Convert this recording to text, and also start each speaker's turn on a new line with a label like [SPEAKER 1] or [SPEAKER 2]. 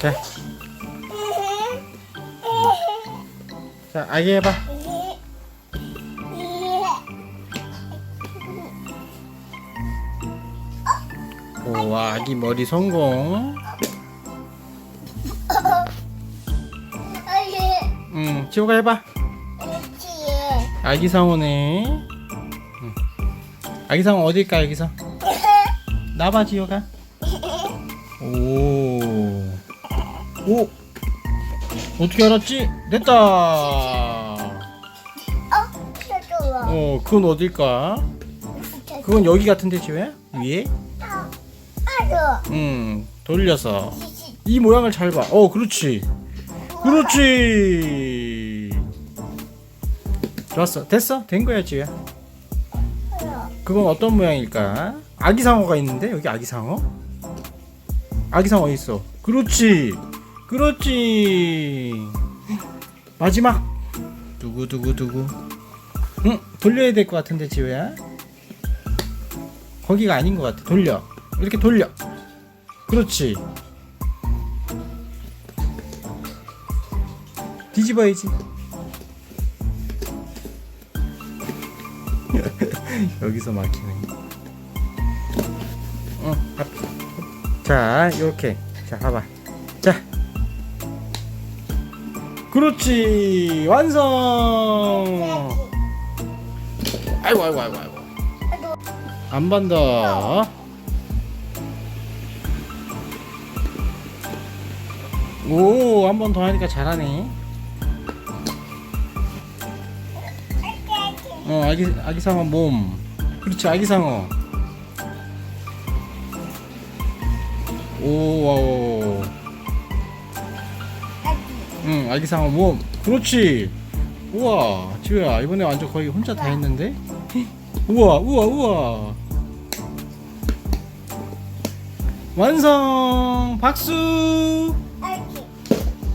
[SPEAKER 1] 자, 자, 아기 해봐. 오, 아기 머리 성공. 응, 지호가 해봐. 아기 상어네. 응. 아기 상어 어딜까, 아기상? 나봐, 지호가. 오. 오. 어떻게 알았지? 됐다. 어, 그건 어딜까? 그건 여기 같은데, 지호야? 위에? 응, 돌려서. 이 모양을 잘 봐. 어, 그렇지. 그렇지. 좋았어. 됐어. 된 거야, 지우야. 그건 어떤 모양일까? 아기 상어가 있는데 여기 아기 상어? 아기 상어 있어? 그렇지. 그렇지. 마지막. 두구 두구 두구. 응, 돌려야 될 것 같은데 지우야. 거기가 아닌 것 같아. 돌려. 이렇게 돌려. 그렇지. 뒤집어야지. 여기서 막히네. 어, 앞. 자, 이렇게. 자, 봐봐. 자. 그렇지. 완성. 아이고, 아이고, 아이고, 아이고. 한번 더. 오, 한 번 더 하니까 잘하네. 어, 아기 아기 상어 몸. 그렇지, 아기 상어. 오, 와우. 응, 아기 상어 몸. 그렇지. 우와, 지우야, 이번에 완전 거의 혼자 다 했는데? 우와, 우와, 우와. 완성! 박수!